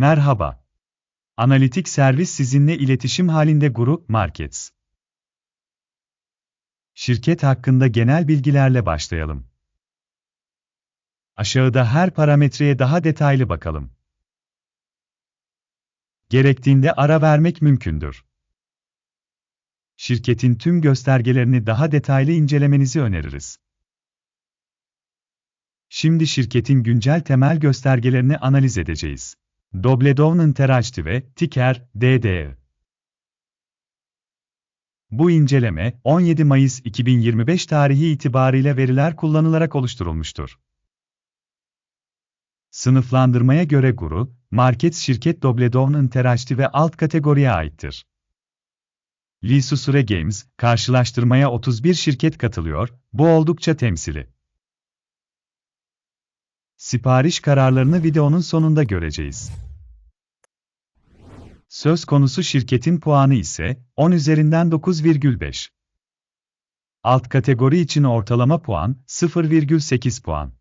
Merhaba. Analitik servis sizinle iletişim halinde Grup Markets. Şirket hakkında genel bilgilerle başlayalım. Aşağıda her parametreye daha detaylı bakalım. Gerektiğinde ara vermek mümkündür. Şirketin tüm göstergelerini daha detaylı incelemenizi öneririz. Şimdi şirketin güncel temel göstergelerini analiz edeceğiz. Dobledovn Interactive, ticker, DDE. Bu inceleme, 17 Mayıs 2025 tarihi itibariyle veriler kullanılarak oluşturulmuştur. Sınıflandırmaya göre Guru, Market şirket Dobledovn Interactive alt kategoriye aittir. Lisusure Games, karşılaştırmaya 31 şirket katılıyor, bu oldukça temsili. Sipariş kararlarını videonun sonunda göreceğiz. Söz konusu şirketin puanı ise 10 üzerinden 9,5. Alt kategori için ortalama puan 0,8 puan.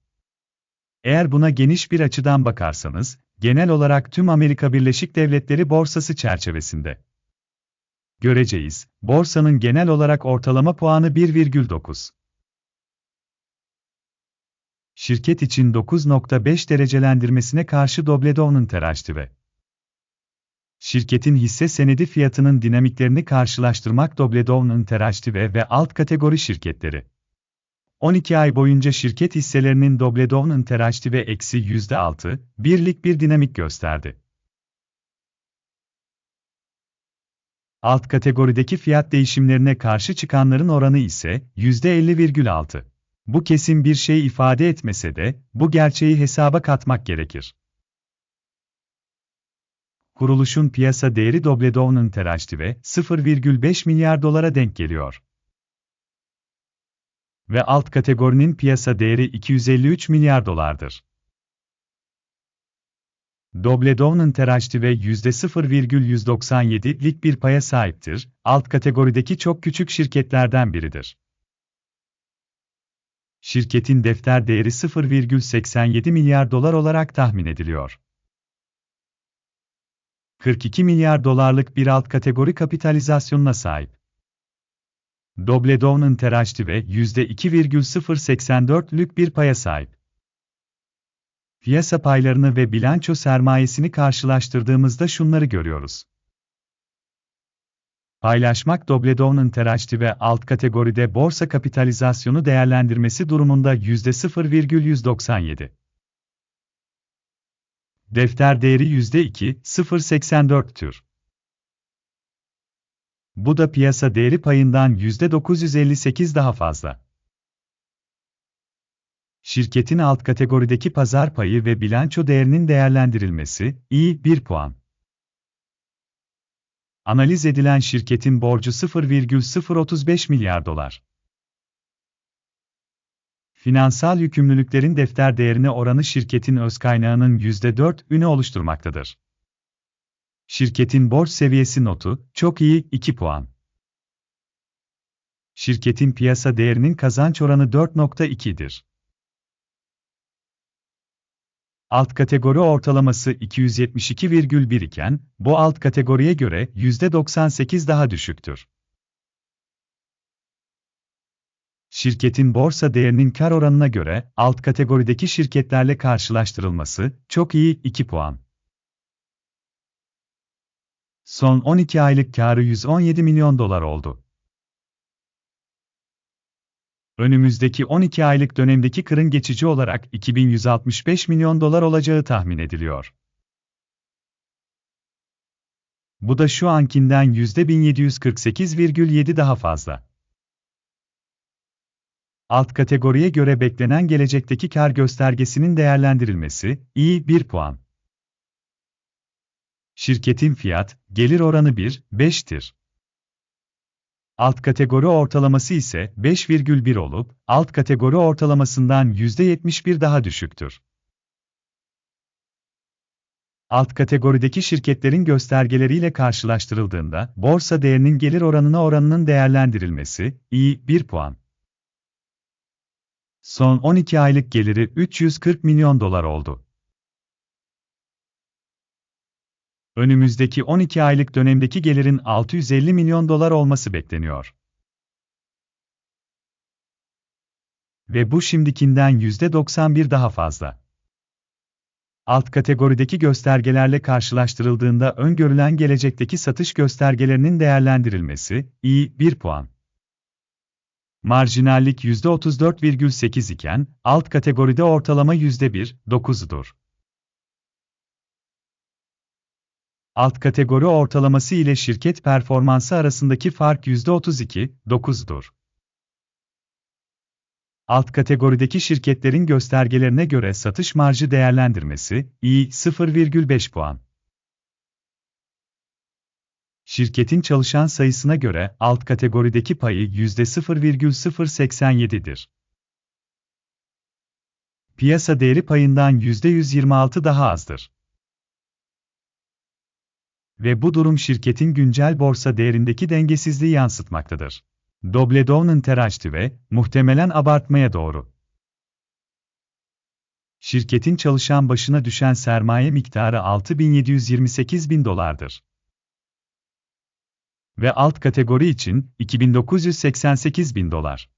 Eğer buna geniş bir açıdan bakarsanız, genel olarak tüm Amerika Birleşik Devletleri borsası çerçevesinde göreceğiz. Borsanın genel olarak ortalama puanı 1,9 şirket için 9.5 derecelendirmesine karşı Dobledov'un teraştive. Şirketin hisse senedi fiyatının dinamiklerini karşılaştırmak Dobledov'un teraştive ve alt kategori şirketleri. 12 ay boyunca şirket hisselerinin Dobledov'un teraştive eksi %6, birlik bir dinamik gösterdi. Alt kategorideki fiyat değişimlerine karşı çıkanların oranı ise %50,6. Bu kesin bir şey ifade etmese de, bu gerçeği hesaba katmak gerekir. Kuruluşun piyasa değeri Dobledov'un ve 0,5 milyar dolara denk geliyor. Ve alt kategorinin piyasa değeri 253 milyar dolardır. Dobledov'un ve %0,197'lik bir paya sahiptir, alt kategorideki çok küçük şirketlerden biridir. Şirketin defter değeri 0,87 milyar dolar olarak tahmin ediliyor. 42 milyar dolarlık bir alt kategori kapitalizasyonuna sahip. Dobledov'un teraşti ve %2,084'lük bir paya sahip. Piyasa paylarını ve bilanço sermayesini karşılaştırdığımızda şunları görüyoruz. Paylaşmak Dobledov'un teraşti ve alt kategoride borsa kapitalizasyonu değerlendirmesi durumunda %0,197. Defter değeri %2,084 tür. Bu da piyasa değeri payından %958 daha fazla. Şirketin alt kategorideki pazar payı ve bilanço değerinin değerlendirilmesi, iyi 1 puan. Analiz edilen şirketin borcu 0,035 milyar dolar. Finansal yükümlülüklerin defter değerine oranı şirketin öz kaynağının %4'ünü oluşturmaktadır. Şirketin borç seviyesi notu, çok iyi, 2 puan. Şirketin piyasa değerinin kazanç oranı 4.2'dir. Alt kategori ortalaması 272,1 iken, bu alt kategoriye göre %98 daha düşüktür. Şirketin borsa değerinin kar oranına göre alt kategorideki şirketlerle karşılaştırılması çok iyi 2 puan. Son 12 aylık karı 117 milyon dolar oldu. Önümüzdeki 12 aylık dönemdeki kırın geçici olarak 2165 milyon dolar olacağı tahmin ediliyor. Bu da şu ankinden %1748,7 daha fazla. Alt kategoriye göre beklenen gelecekteki kar göstergesinin değerlendirilmesi, iyi 1 puan. Şirketin fiyat, gelir oranı 1,5'tir. Alt kategori ortalaması ise 5,1 olup, alt kategori ortalamasından %71 daha düşüktür. Alt kategorideki şirketlerin göstergeleriyle karşılaştırıldığında, borsa değerinin gelir oranına oranının değerlendirilmesi, iyi 1 puan. Son 12 aylık geliri 340 milyon dolar oldu. Önümüzdeki 12 aylık dönemdeki gelirin 650 milyon dolar olması bekleniyor. Ve bu şimdikinden %91 daha fazla. Alt kategorideki göstergelerle karşılaştırıldığında öngörülen gelecekteki satış göstergelerinin değerlendirilmesi, iyi 1 puan. Marjinallik %34,8 iken, alt kategoride ortalama %1,9'dur. Alt kategori ortalaması ile şirket performansı arasındaki fark %32,9'dur. Alt kategorideki şirketlerin göstergelerine göre satış marjı değerlendirmesi, iyi 0,5 puan. Şirketin çalışan sayısına göre alt kategorideki payı %0,087'dir. Piyasa değeri payından %126 daha azdır. Ve bu durum şirketin güncel borsa değerindeki dengesizliği yansıtmaktadır. Dobledov'un teraştı ve muhtemelen abartmaya doğru. Şirketin çalışan başına düşen sermaye miktarı 6728 bin dolardır. Ve alt kategori için 2988 bin dolar.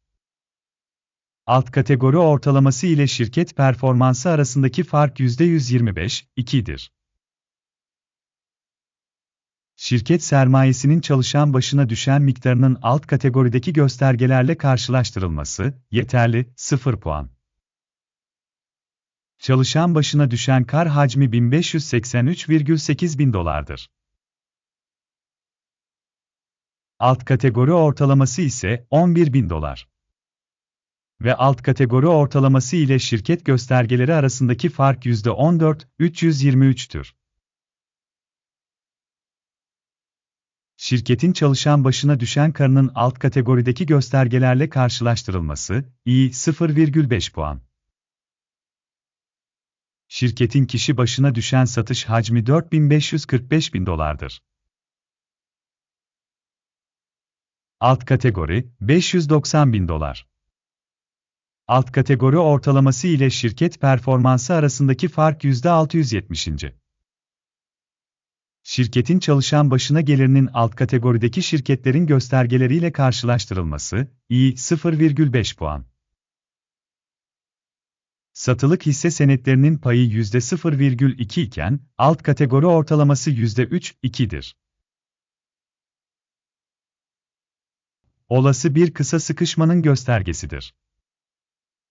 Alt kategori ortalaması ile şirket performansı arasındaki fark %125, 2'dir. Şirket sermayesinin çalışan başına düşen miktarının alt kategorideki göstergelerle karşılaştırılması, yeterli, 0 puan. Çalışan başına düşen kar hacmi 1583,8 bin dolardır. Alt kategori ortalaması ise 11 bin dolar. Ve alt kategori ortalaması ile şirket göstergeleri arasındaki fark %14, 323'tür. Şirketin çalışan başına düşen karının alt kategorideki göstergelerle karşılaştırılması, iyi 0,5 puan. Şirketin kişi başına düşen satış hacmi 4545 bin dolardır. Alt kategori 590 bin dolar. Alt kategori ortalaması ile şirket performansı arasındaki fark %670 şirketin çalışan başına gelirinin alt kategorideki şirketlerin göstergeleriyle karşılaştırılması, iyi 0,5 puan. Satılık hisse senetlerinin payı %0,2 iken, alt kategori ortalaması %3,2'dir. Olası bir kısa sıkışmanın göstergesidir.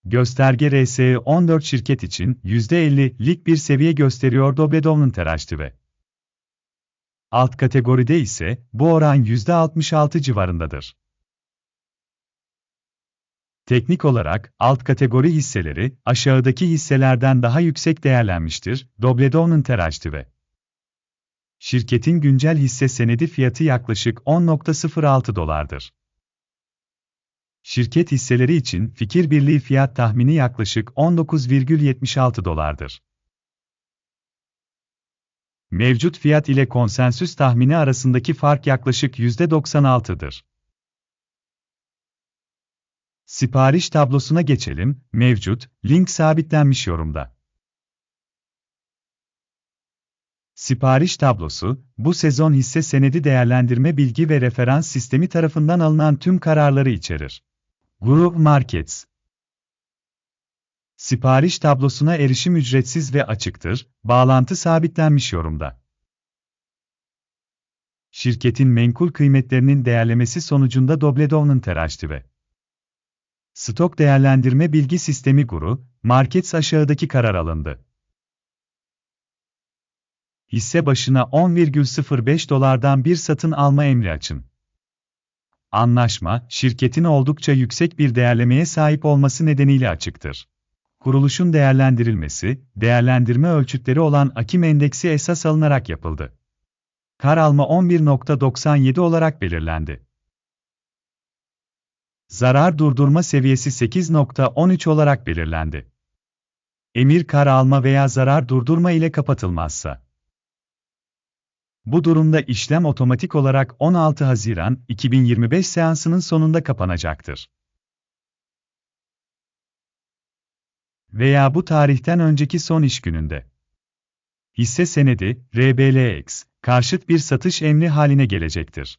Gösterge RSE 14 şirket için %50'lik bir seviye gösteriyor Dobledov'un teraştı ve Alt kategoride ise bu oran %66 civarındadır. Teknik olarak alt kategori hisseleri aşağıdaki hisselerden daha yüksek değerlenmiştir. Dobledov'un teraştı ve Şirketin güncel hisse senedi fiyatı yaklaşık 10.06 dolardır. Şirket hisseleri için fikir birliği fiyat tahmini yaklaşık 19,76 dolardır mevcut fiyat ile konsensüs tahmini arasındaki fark yaklaşık %96'dır. Sipariş tablosuna geçelim, mevcut, link sabitlenmiş yorumda. Sipariş tablosu, bu sezon hisse senedi değerlendirme bilgi ve referans sistemi tarafından alınan tüm kararları içerir. Group Markets Sipariş tablosuna erişim ücretsiz ve açıktır, bağlantı sabitlenmiş yorumda. Şirketin menkul kıymetlerinin değerlemesi sonucunda Dobledov'un teraştı ve Stok Değerlendirme Bilgi Sistemi Guru, Markets aşağıdaki karar alındı. Hisse başına 10,05 dolardan bir satın alma emri açın. Anlaşma, şirketin oldukça yüksek bir değerlemeye sahip olması nedeniyle açıktır. Kuruluşun değerlendirilmesi, değerlendirme ölçütleri olan Akim Endeksi esas alınarak yapıldı. Kar alma 11.97 olarak belirlendi. Zarar durdurma seviyesi 8.13 olarak belirlendi. Emir kar alma veya zarar durdurma ile kapatılmazsa. Bu durumda işlem otomatik olarak 16 Haziran 2025 seansının sonunda kapanacaktır. Veya bu tarihten önceki son iş gününde. Hisse senedi, RBLX, karşıt bir satış emri haline gelecektir.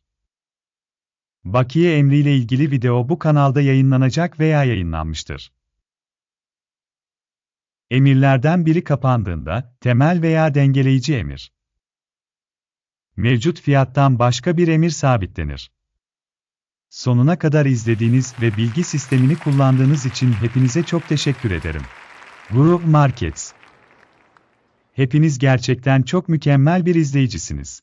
Bakiye emriyle ilgili video bu kanalda yayınlanacak veya yayınlanmıştır. Emirlerden biri kapandığında, temel veya dengeleyici emir. Mevcut fiyattan başka bir emir sabitlenir. Sonuna kadar izlediğiniz ve bilgi sistemini kullandığınız için hepinize çok teşekkür ederim. Guru Markets Hepiniz gerçekten çok mükemmel bir izleyicisiniz.